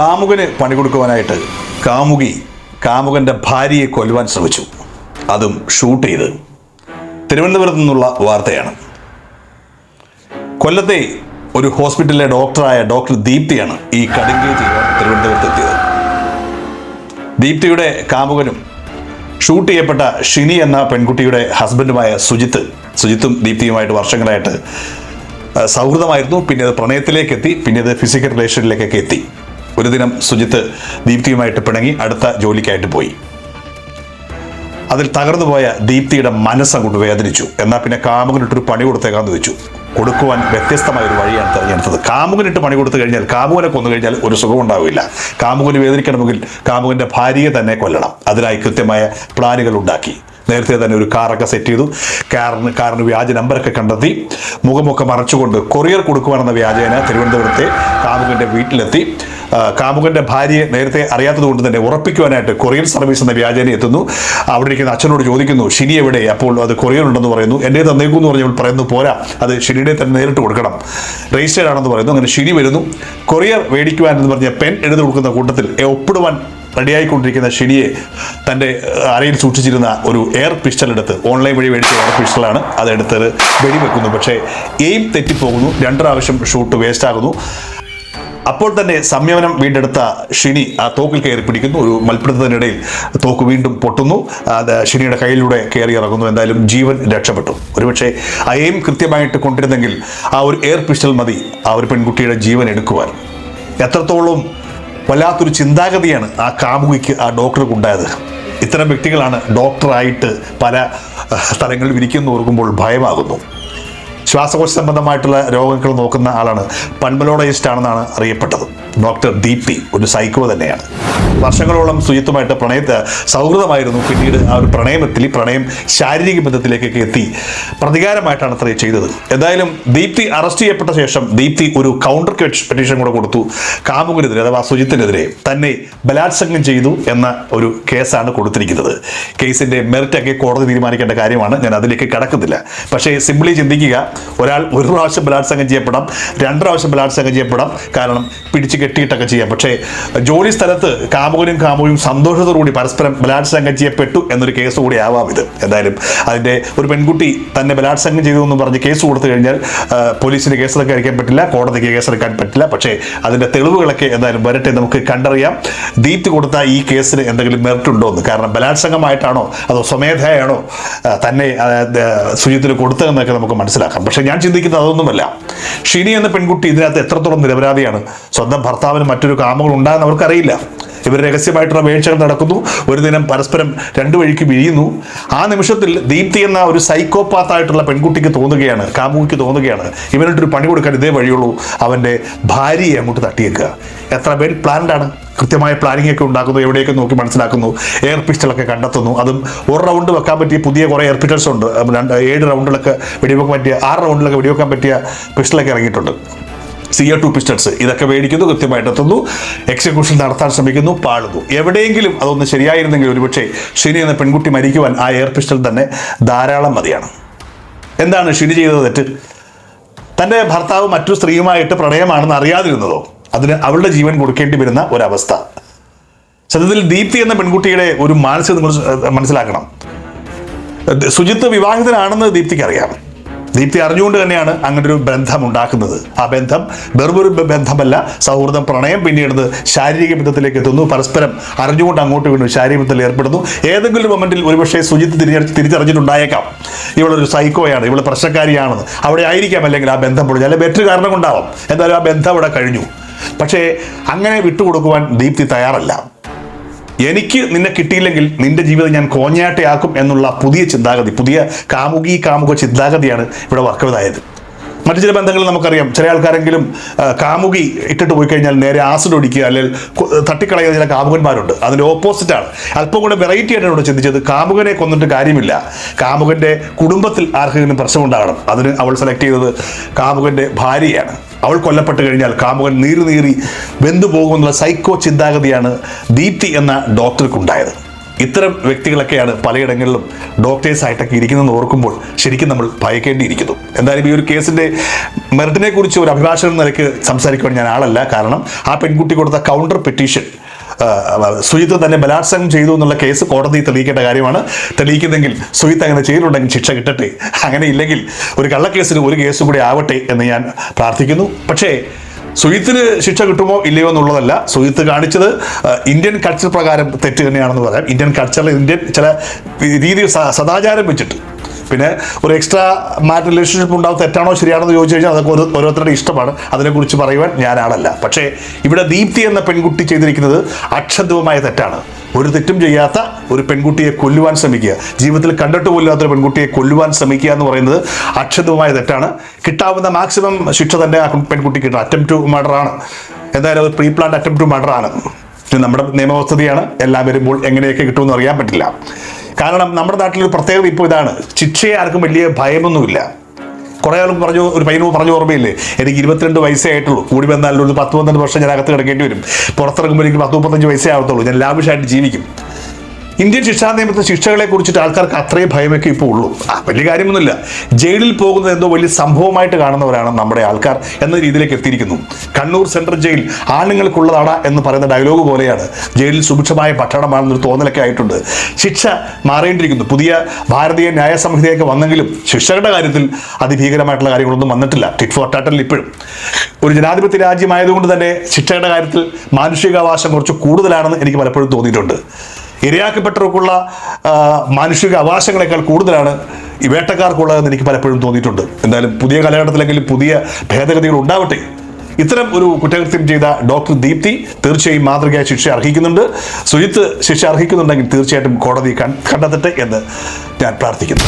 കാമുകന് പണി കൊടുക്കുവാനായിട്ട് കാമുകി കാമുകന്റെ ഭാര്യയെ കൊല്ലുവാൻ ശ്രമിച്ചു. അതും ഷൂട്ട് ചെയ്ത്. തിരുവനന്തപുരത്ത് നിന്നുള്ള വാർത്തയാണ്. കൊല്ലത്തെ ഒരു ഹോസ്പിറ്റലിലെ ഡോക്ടറായ ഡോക്ടർ ദീപ്തിയാണ് ഈ കടുങ്കേ ചെയ്യാൻ തിരുവനന്തപുരത്ത് എത്തിയത്. ദീപ്തിയുടെ കാമുകനും ഷൂട്ട് ചെയ്യപ്പെട്ട ഷിനി എന്ന പെൺകുട്ടിയുടെ ഹസ്ബൻഡുമായ സുജിത്ത് സുജിത്തും ദീപ്തിയുമായിട്ട് വർഷങ്ങളായിട്ട് സൗഹൃദമായിരുന്നു. പിന്നെ അത് പ്രണയത്തിലേക്ക് എത്തി പിന്നെ അത് ഫിസിക്കൽ റിലേഷനിലേക്കൊക്കെ എത്തി. ഒരു ദിനം സുജിത്ത് ദീപ്തിയുമായിട്ട് പിണങ്ങി അടുത്ത ജോലിക്കായിട്ട് പോയി. അതിൽ തകർന്നുപോയ ദീപ്തിയുടെ മനസ്സങ്ങോട്ട് വേദനിച്ചു. എന്നാൽ പിന്നെ കാമുകനിട്ടൊരു പണി കൊടുത്തേക്കാന്ന് വെച്ചു. കൊടുക്കുവാൻ വ്യത്യസ്തമായ ഒരു വഴിയാണ് തിരഞ്ഞെടുത്തത്. കാമുകനിട്ട് പണി കൊടുത്തു കഴിഞ്ഞാൽ കാമുകനെ കൊന്നു കഴിഞ്ഞാൽ ഒരു സുഖം ഉണ്ടാവില്ല. കാമുകന് വേദനിക്കണമെങ്കിൽ കാമുകന്റെ ഭാര്യയെ തന്നെ കൊല്ലണം. അതിനായി കൃത്യമായ പ്ലാനുകൾ ഉണ്ടാക്കി. നേരത്തെ തന്നെ ഒരു കാറൊക്കെ സെറ്റ് ചെയ്തു. കാറിന് കാറിന് വ്യാജ നമ്പറൊക്കെ കണ്ടെത്തി. മുഖമൊക്കെ മറച്ചുകൊണ്ട് കൊറിയർ കൊടുക്കുവാനെന്ന വ്യാജേന തിരുവനന്തപുരത്തെ കാമുകന്റെ വീട്ടിലെത്തി. കാമുകന്റെ ഭാര്യയെ നേരത്തെ അറിയാത്തത് കൊണ്ട് തന്നെ ഉറപ്പിക്കുവാനായിട്ട് കൊറിയർ സർവീസ് എന്ന വ്യാജേന എത്തുന്നു. അവിടെ ഇരിക്കുന്ന അച്ഛനോട് ചോദിക്കുന്നു ഷിനി എവിടെ? അപ്പോൾ അത് കൊറിയർ ഉണ്ടെന്ന് പറയുന്നു. എന്റെ തന്നേക്കും എന്ന് പറഞ്ഞപ്പോൾ പറയുന്നു പോരാ അത് ഷിനിയുടെ തന്നെ നേരിട്ട് കൊടുക്കണം. രജിസ്റ്റേഡ് ആണെന്ന് പറയുന്നു. അങ്ങനെ ഷിനി വരുന്നു. കൊറിയർ മേടിക്കുവാൻ എന്ന് പറഞ്ഞ പെൻ എഴുതി കൊടുക്കുന്ന കൂട്ടത്തിൽ ഒപ്പിടുവാൻ റെഡിയായിക്കൊണ്ടിരിക്കുന്ന ഷിനിയെ തന്റെ അരയിൽ സൂക്ഷിച്ചിരുന്ന ഒരു എയർ പിസ്റ്റൾ എടുത്ത് ഓൺലൈൻ വഴി മേടിച്ച എയർ പിസ്റ്റളാണ് അതെടുത്ത് വെടിവെക്കുന്നു. പക്ഷേ എയിം തെറ്റിപ്പോകുന്നു. രണ്ട് പ്രാവശ്യം ഷൂട്ട് വേസ്റ്റ് ആകുന്നു അപ്പോൾ തന്നെ സംയമനം വീണ്ടെടുത്ത ഷിനി ആ തോക്കിൽ കയറി പിടിക്കുന്നു. ഒരു മൽപ്പിടുത്തത്തിനിടയിൽ തോക്ക് വീണ്ടും പൊട്ടുന്നു. അത് ഷിനിയുടെ കയ്യിലൂടെ കയറി ഇറങ്ങുന്നു. എന്തായാലും ജീവൻ രക്ഷപ്പെട്ടു. ഒരുപക്ഷെ ആ എയിം കൃത്യമായിട്ട് കൊണ്ടിരുന്നെങ്കിൽ ആ ഒരു എയർ പിസ്റ്റൽ മതി ആ ഒരു പെൺകുട്ടിയുടെ ജീവൻ എടുക്കുവാൻ. എത്രത്തോളം വല്ലാത്തൊരു ചിന്താഗതിയാണ് ആ കാമുകിക്ക് ആ ഡോക്ടർക്ക് ഉണ്ടായത്. ഇത്തരം വ്യക്തികളാണ് ഡോക്ടറായിട്ട് പല സ്ഥലങ്ങളിൽ ഇരിക്കുന്നു ഓർക്കുമ്പോൾ ഭയമാകുന്നു. ശ്വാസകോശ സംബന്ധമായിട്ടുള്ള രോഗങ്ങൾ നോക്കുന്ന ആളാണ് പൺമലോളജിസ്റ്റ് ആണെന്നാണ് അറിയപ്പെട്ടത്. ഡോക്ടർ ദീപ്തി ഒരു സൈക്കോ തന്നെയാണ്. വർഷങ്ങളോളം സുജിത്തുമായിട്ട് പ്രണയത്തെ സൗഹൃദമായിരുന്നു. പിന്നീട് ആ ഒരു പ്രണയമെത്തി പ്രണയം ശാരീരിക ബന്ധത്തിലേക്കൊക്കെ എത്തി. പ്രതികാരമായിട്ടാണ് അത്രയും ചെയ്തത്. എന്തായാലും ദീപ്തി അറസ്റ്റ് ചെയ്യപ്പെട്ട ശേഷം ദീപ്തി ഒരു കൗണ്ടർ പെറ്റീഷൻ കൂടെ കൊടുത്തു. കാമുകനെതിരെ അഥവാ സുജിത്തിനെതിരെ തന്നെ ബലാത്സംഗം ചെയ്തു എന്ന ഒരു കേസാണ് കൊടുത്തിരിക്കുന്നത്. കേസിന്റെ മെറിറ്റൊക്കെ കോടതി തീരുമാനിക്കേണ്ട കാര്യമാണ്. ഞാൻ അതിലേക്ക് കടക്കുന്നില്ല. പക്ഷേ സിംപ്ലി ചിന്തിക്കുക ഒരാൾ ഒരു പ്രാവശ്യം ബലാത്സംഗം ചെയ്യപ്പെടാം രണ്ട് പ്രാവശ്യം ബലാത്സംഗം ചെയ്യപ്പെടാം. കാരണം പിടിച്ച് കെട്ടിയിട്ടൊക്കെ ചെയ്യാം. പക്ഷേ ജോലി സ്ഥലത്ത് കാമുകനും കാമുകയും സന്തോഷത്തോടുകൂടി പരസ്പരം ബലാത്സംഗം ചെയ്യപ്പെട്ടു എന്നൊരു കേസ് കൂടി ആവാം ഇത്. എന്തായാലും അതിന്റെ ഒരു പെൺകുട്ടി തന്നെ ബലാത്സംഗം ചെയ്തു എന്ന് പറഞ്ഞ് കേസ് കൊടുത്തു കഴിഞ്ഞാൽ പോലീസിന് കേസെടുക്കാൻ അയക്കാൻ പറ്റില്ല കോടതിക്ക് കേസെടുക്കാൻ പറ്റില്ല. പക്ഷേ അതിന്റെ തെളിവുകളൊക്കെ എന്തായാലും വരട്ടെ നമുക്ക് കണ്ടറിയാം. ദീപ്തി കൊടുത്ത ഈ കേസിന് എന്തെങ്കിലും മെറിറ്റ് എന്ന്. കാരണം ബലാത്സംഗമായിട്ടാണോ അതോ സ്വമേധയാണോ തന്നെ സുജിത്തിന് കൊടുത്തതെന്നൊക്കെ നമുക്ക് മനസ്സിലാക്കാം. പക്ഷേ ഞാൻ ചിന്തിക്കുന്നത് അതൊന്നുമല്ല. ഷിനി എന്ന പെൺകുട്ടി ഇതിനകത്ത് എത്രത്തോളം നിരപരാധിയാണ് സ്വന്തം ഭർത്താവിന് മറ്റൊരു കാമുകൾ ഉണ്ടാകുന്ന അവർക്കറിയില്ല. ഇവർ രഹസ്യമായിട്ടുള്ള വീഴ്ചകൾ നടക്കുന്നു. ഒരു ദിനം പരസ്പരം രണ്ടു വഴിക്ക് വീഴുന്നു ആ നിമിഷത്തിൽ ദീപ്തി എന്ന ഒരു സൈക്കോപാത്തായിട്ടുള്ള പെൺകുട്ടിക്ക് തോന്നുകയാണ് കാമുകിക്ക് തോന്നുകയാണ്. ഇവനോട്ടൊരു പണി കൊടുക്കാൻ ഇതേ വഴിയുള്ളൂ. അവന്റെ ഭാര്യയെ അങ്ങോട്ട് തട്ടിയേക്കുക. എത്ര വെൽ പ്ലാൻഡ് ആണ്? കൃത്യമായ പ്ലാനിംഗ് ഒക്കെ ഉണ്ടാക്കുന്നു എവിടെയൊക്കെ നോക്കി മനസ്സിലാക്കുന്നു എയർ പിസ്റ്റളൊക്കെ കണ്ടെത്തുന്നു. അതും ഒരു റൗണ്ട് വെക്കാൻ പറ്റിയ പുതിയ കുറേ എയർ പിസ്റ്റൾസ് ഉണ്ട്. രണ്ട് ഏഴ് റൗണ്ടിലൊക്കെ വെടിവെക്കാൻ പറ്റിയ ആറ് റൗണ്ടിലൊക്കെ വെടിവെക്കാൻ പറ്റിയ പിസ്റ്റളൊക്കെ ഇറങ്ങിയിട്ടുണ്ട്. C A two pistons. ഇതൊക്കെ മേടിക്കുന്നു കൃത്യമായിട്ട് എത്തുന്നു എക്സിക്യൂഷൻ നടത്താൻ ശ്രമിക്കുന്നു പാളുന്നു. എവിടെയെങ്കിലും അതൊന്ന് ശരിയായിരുന്നെങ്കിൽ ഒരുപക്ഷെ ഷിനി എന്ന പെൺകുട്ടി മരിക്കുവാൻ ആ എയർ പിസ്റ്റൾ തന്നെ ധാരാളം മതിയാണ്. എന്താണ് ഷിനി ചെയ്തത് തെറ്റ്? തന്റെ ഭർത്താവ് മറ്റു സ്ത്രീയുമായിട്ട് പ്രണയമാണെന്ന് അറിയാതിരുന്നതോ? അതിന് അവളുടെ ജീവൻ കൊടുക്കേണ്ടി വരുന്ന ഒരവസ്ഥ. സത്യത്തിൽ ദീപ്തി എന്ന പെൺകുട്ടിയുടെ ഒരു മാനസിക നിങ്ങൾ മനസ്സിലാക്കണം. സുജിത്ത് വിവാഹിതനാണെന്ന് ദീപ്തിക്ക് അറിയാം ദീപ്തി അറിഞ്ഞുകൊണ്ട് തന്നെയാണ് അങ്ങനെ ഒരു ബന്ധം ഉണ്ടാക്കുന്നത് ആ ബന്ധം വെറുമൊരു ബന്ധമല്ല സൗഹൃദം പ്രണയം പിന്നീട് ശാരീരിക ബന്ധത്തിലേക്ക് എത്തുന്നു. പരസ്പരം അറിഞ്ഞുകൊണ്ട് അങ്ങോട്ട് വീണു ശാരീരിക ബന്ധത്തിൽ ഏർപ്പെടുന്നു. ഏതെങ്കിലും മൊമെന്റിൽ ഒരുപക്ഷെ സുജിത്ത് തിരിച്ചറിഞ്ഞ് തിരിച്ചറിഞ്ഞിട്ടുണ്ടായേക്കാം. ഇവളൊരു സൈക്കോയാണ് ഇവൾ പ്രശ്നക്കാരിയാണെന്ന് അവിടെ ആയിരിക്കാം അല്ലെങ്കിൽ ആ ബന്ധം പൊളിഞ്ഞു. അല്ലെങ്കിൽ മറ്റൊരു കാരണം കൊണ്ടാവാം എന്തായാലും ആ ബന്ധം അവിടെ കഴിഞ്ഞു. പക്ഷേ അങ്ങനെ വിട്ടുകൊടുക്കുവാൻ ദീപ്തി തയ്യാറല്ല. എനിക്ക് നിന്നെ കിട്ടിയില്ലെങ്കിൽ നിന്റെ ജീവിതം ഞാൻ കോഞ്ഞാട്ടയാക്കും എന്നുള്ള പുതിയ ചിന്താഗതി പുതിയ കാമുകി കാമുക ചിന്താഗതിയാണ് ഇവിടെ വർക്കൗതായത് മറ്റു ചില ബന്ധങ്ങളിൽ നമുക്കറിയാം. ചില ആൾക്കാരെങ്കിലും കാമുകി ഇട്ടിട്ട് പോയി കഴിഞ്ഞാൽ നേരെ ആസിഡ് ഒടിക്കുക അല്ലെങ്കിൽ തട്ടിക്കളയുന്ന ചില കാമുകന്മാരുണ്ട്. അതിന്റെ ഓപ്പോസിറ്റാണ് അല്പം കൂടെ വെറൈറ്റി ആയിട്ടാണ് ഇവിടെ ചിന്തിച്ചത്. കാമുകനെ കൊന്നിട്ട് കാര്യമില്ല. കാമുകന്റെ കുടുംബത്തിൽ ആർക്കെങ്കിലും പ്രശ്നമുണ്ടാകണം. അതിന് അവൾ സെലക്ട് ചെയ്തത് കാമുകന്റെ ഭാര്യയാണ്. അവൾ കൊല്ലപ്പെട്ട് കഴിഞ്ഞാൽ കാമുകൻ നീറി നീറി വെന്തു പോകുമെന്നുള്ള സൈക്കോ ചിന്താഗതിയാണ് ദീപ്തി എന്ന ഡോക്ടർക്കുണ്ടായത്. ഇത്തരം വ്യക്തികളൊക്കെയാണ് പലയിടങ്ങളിലും ഡോക്ടേഴ്സ് ആയിട്ടൊക്കെ ഇരിക്കുന്നതെന്ന് ഓർക്കുമ്പോൾ ശരിക്കും നമ്മൾ ഭയക്കേണ്ടിയിരിക്കുന്നു. എന്തായാലും ഈ ഒരു കേസിന്റെ മെറിറ്റിനെ കുറിച്ച് ഒരു അഭിഭാഷകൻ നിലയ്ക്ക് സംസാരിക്കുവാൻ ഞാൻ ആളല്ല. കാരണം ആ പെൺകുട്ടി കൊടുത്ത കൗണ്ടർ പെറ്റീഷൻ സുജിത്ത് തന്നെ ബലാത്സംഗം ചെയ്തു എന്നുള്ള കേസ് കോടതി തെളിയിക്കേണ്ട കാര്യമാണ്. തെളിയിക്കുന്നെങ്കിൽ സുജിത്ത് അങ്ങനെ ചെയ്തിട്ടുണ്ടെങ്കിൽ ശിക്ഷ കിട്ടട്ടെ. അങ്ങനെ ഇല്ലെങ്കിൽ ഒരു കള്ളക്കേസിന് ഒരു കേസും കൂടി ആവട്ടെ എന്ന് ഞാൻ പ്രാർത്ഥിക്കുന്നു. പക്ഷേ സുഹിത്തിന് ശിക്ഷ കിട്ടുമോ ഇല്ലയോ എന്നുള്ളതല്ല. സുഹിത്ത് കാണിച്ചത് ഇന്ത്യൻ കൾച്ചർ പ്രകാരം തെറ്റ് തന്നെയാണെന്ന് പറയാം. ഇന്ത്യൻ കൾച്ചറിൽ ഇന്ത്യൻ ചില രീതി സ- സദാചാരം വെച്ചിട്ട് പിന്നെ ഒരു എക്സ്ട്രാ മാറ്റ് റിലേഷൻഷിപ്പ് ഉണ്ടാവും തെറ്റാണോ ശരിയാണോ എന്ന് ചോദിച്ചു കഴിഞ്ഞാൽ അതൊക്കെ ഓരോ ഓരോരുത്തരുടെ ഇഷ്ടമാണ്. അതിനെക്കുറിച്ച് പറയുവാൻ ഞാൻ ആളല്ല പക്ഷേ ഇവിടെ ദീപ്തി എന്ന പെൺകുട്ടി ചെയ്തിരിക്കുന്നത് അക്ഷന്തവുമായ തെറ്റാണ്. ഒരു തെറ്റും ചെയ്യാത്ത ഒരു പെൺകുട്ടിയെ കൊല്ലുവാൻ ശ്രമിക്കുക. ജീവിതത്തിൽ കണ്ടിട്ട് പോലാത്ത ഒരു പെൺകുട്ടിയെ കൊല്ലുവാൻ ശ്രമിക്കുക എന്ന് പറയുന്നത് അക്ഷന്തവുമായ തെറ്റാണ്. കിട്ടാവുന്ന മാക്സിമം ശിക്ഷ തന്നെ ആ പെൺകുട്ടി കിട്ടണം. അറ്റംപ്റ്റ് ടു മർഡർ ആണ്. എന്തായാലും അത് pre planned attempt to murder ആണ്. ഇത് നമ്മുടെ നിയമവസ്ഥതയാണ് എല്ലാം വരുമ്പോൾ എങ്ങനെയൊക്കെ കിട്ടുമെന്ന് അറിയാൻ പറ്റില്ല. കാരണം നമ്മുടെ നാട്ടിലൊരു പ്രത്യേകത ഇപ്പോൾ ഇതാണ്. ശിക്ഷയെ ആർക്കും വലിയ ഭയമൊന്നുമില്ല. കുറേ ആളും പറഞ്ഞു ഒരു പയ്യനോ പറഞ്ഞു ഓർമ്മയില്ലേ? എനിക്ക് ഇരുപത്തിരണ്ട് വയസ്സേ ആയിട്ടുള്ളൂ. കൂടി വന്നാൽ ഒരു പത്ത് പന്ത്രണ്ട് വർഷം ഞാൻ അകത്ത് കിടക്കേണ്ടി വരും. പുറത്തിറങ്ങുമ്പോൾ എനിക്ക് പത്ത് മുപ്പത്തഞ്ച് വയസ്സേ ആവത്തുള്ളൂ. ഞാൻ ലാഭിഷായിട്ട് ജീവിക്കും. ഇന്ത്യൻ ശിക്ഷാ നിയമത്തെ ശിക്ഷകളെ കുറിച്ചിട്ട് ആൾക്കാർക്ക് അത്രയും ഭയമൊക്കെ ഇപ്പോൾ ഉള്ളൂ. ആ വലിയ കാര്യമൊന്നുമില്ല. ജയിലിൽ പോകുന്നത് എന്തോ വലിയ സംഭവമായിട്ട് കാണുന്നവരാണ് നമ്മുടെ ആൾക്കാർ എന്ന രീതിയിലേക്ക് എത്തിയിരിക്കുന്നു. കണ്ണൂർ സെൻട്രൽ ജയിൽ ആണുങ്ങൾക്കുള്ളതാണ് എന്ന് പറയുന്ന ഡയലോഗ് പോലെയാണ്. ജയിലിൽ സുഭിക്ഷമായ പട്ടണമാണെന്നൊരു തോന്നലൊക്കെ ആയിട്ടുണ്ട്. ശിക്ഷ മാറേണ്ടിയിരിക്കുന്നു. പുതിയ ഭാരതീയ ന്യായ സംഹിതയൊക്കെ വന്നെങ്കിലും ശിക്ഷകളുടെ കാര്യത്തിൽ അതിഭീകരമായിട്ടുള്ള കാര്യങ്ങളൊന്നും വന്നിട്ടില്ല. ടിറ്റ് ഫോർ ടാറ്റൽ ഇപ്പോഴും. ഒരു ജനാധിപത്യ രാജ്യമായതുകൊണ്ട് തന്നെ ശിക്ഷയുടെ കാര്യത്തിൽ മാനുഷികാവകാശം കുറച്ച് കൂടുതലാണെന്ന് എനിക്ക് പലപ്പോഴും തോന്നിയിട്ടുണ്ട്. ഇരയാക്കപ്പെട്ടവർക്കുള്ള മാനുഷിക അവകാശങ്ങളെക്കാൾ കൂടുതലാണ് ഈ വേട്ടക്കാർക്കുള്ളതെന്ന് എനിക്ക് പലപ്പോഴും തോന്നിയിട്ടുണ്ട്. എന്തായാലും പുതിയ കാലഘട്ടത്തിലെങ്കിലും പുതിയ ഭേദഗതികൾ ഉണ്ടാവട്ടെ. ഇത്തരം ഒരു കുറ്റകൃത്യം ചെയ്ത ഡോക്ടർ ദീപ്തി തീർച്ചയായും മാതൃകയായ ശിക്ഷ അർഹിക്കുന്നുണ്ട്. സുജിത്ത് ശിക്ഷ അർഹിക്കുന്നുണ്ടെങ്കിൽ തീർച്ചയായിട്ടും കോടതി കണ്ടെത്തട്ടെ എന്ന് ഞാൻ പ്രാർത്ഥിക്കുന്നു.